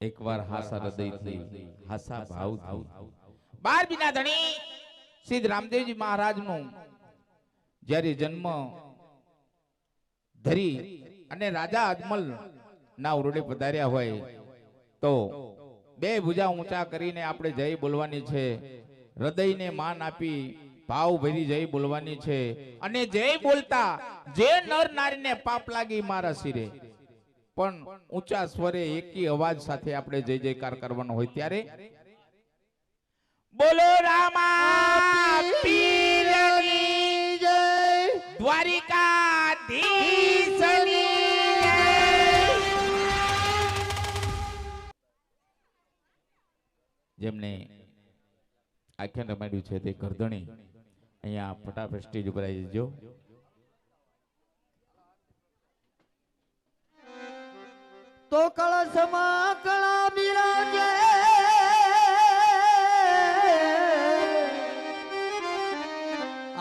એકવાર હાસા હૃદયથી હાસા ભાવથી. બાર બીના ધણી સિદ્ધ રામદેવજી મહારાજનું જ્યારે જન્મ ધરી અને રાજા અજમલ ના ઉરડે પધાર્યા હોય તો બે ભુજા ઊંચા કરીને આપણે જય બોલવાની છે. હૃદયને માન આપી ભાવ ભરી જય બોલવાની છે. અને જય બોલતા જે નર નારીને પાપ લાગી મારા શિરે. પણ ઊંચા સ્વરે એકી અવાજ સાથે આપણે જય જયકાર કરવાનો હોય ત્યારે બોલો રામા દ્વારિકાધીશની જેમને આખ્યાન રમાડ્યું છે તે ગરદણી અહીંયા ફટાફટ સ્ટેજ ઉપર આવી જજો. તો કળશમાં કળા બિરાજે.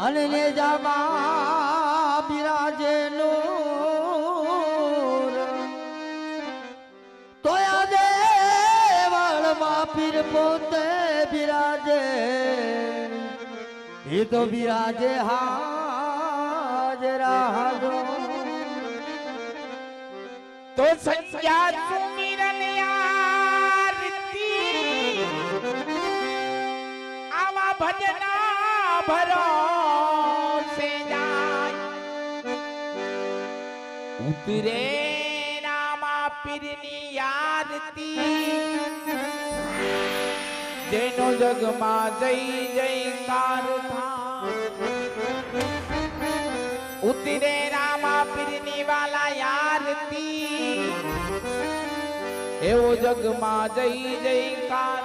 અને નેજામાં બિરાજે નૂર. તો આ દેવળમાં પીર પોતે બિરાજે. એ તો બિરાજે હાજરા. તો સંજ્ઞા સુમિરન આરતી આવા ભજના ભરોસે જાય. ઉતરે રામા પીરની આરતી. જેનો જગમાં જય જયકાર ઉતરે રામા પીરની વાલા યારતી એવો જગમાં જય જયકાર.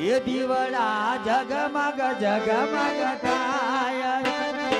એ દીવડા જગમગ જગમગ થાય.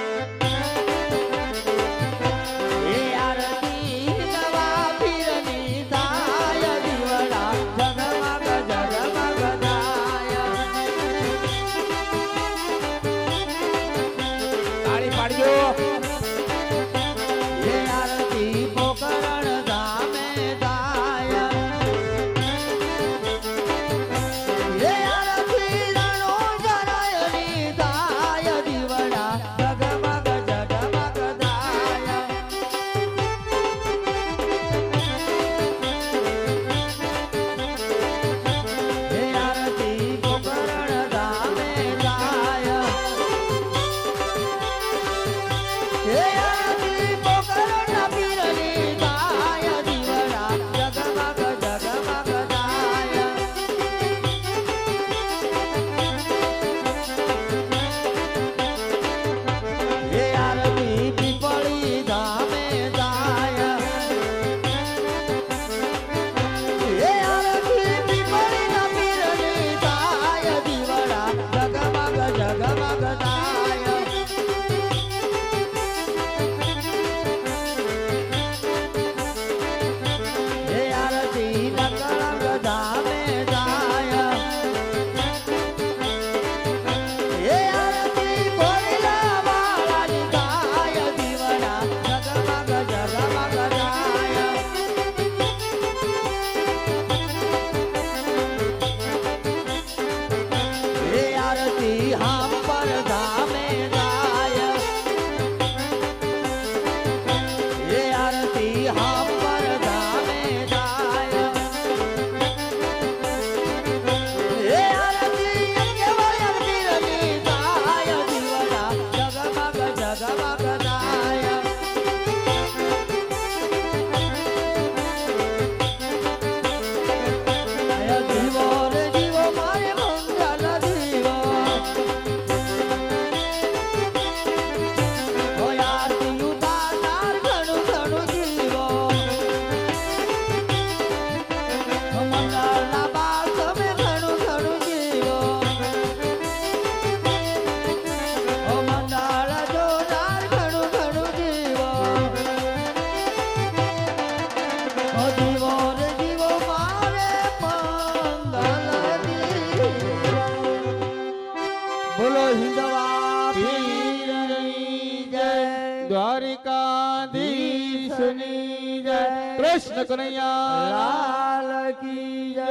દ્વારકાધીશની જય કૃષ્ણ કનૈયા લાલ કી જય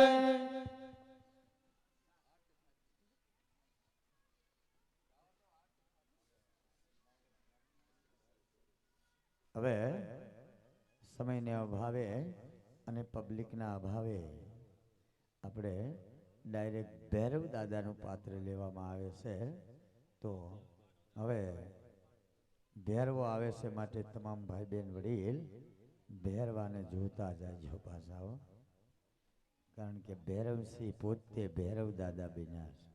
હવે સમયને અભાવે અને પબ્લિકના અભાવે આપણે ડાયરેક્ટ ભૈરવ દાદાનું પાત્ર લેવામાં આવે છે. તો હવે ભેરવો આવે છે માટે તમામ ભાઈ બહેન વડીલ ભેરવાને જોતા જાય પાછા. કારણ કે ભેરવસિંહ પોતે ભૈરવ દાદા બન્યા છે